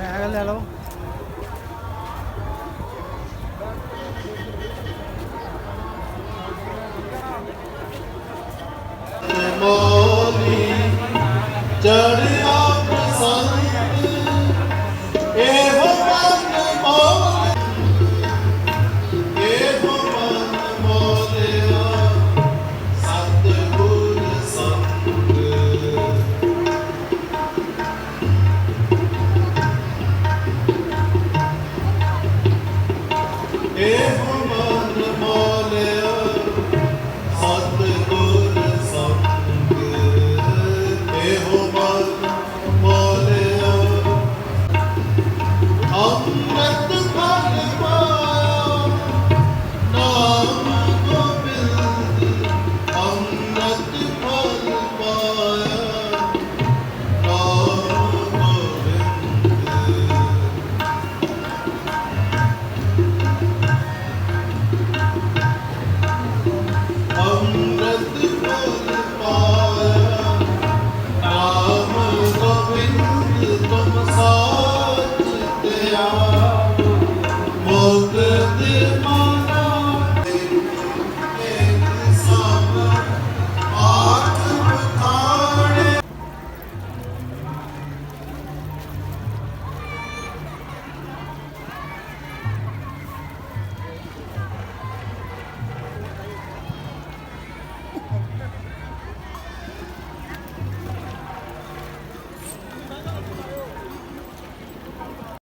ਕਿਹਾ ਲੈ ਲਓ। ਮੋਲੀ ਚੜਿਆ ਮਨ ਮੋਲਿਆ ਸਤਿਗੁਰ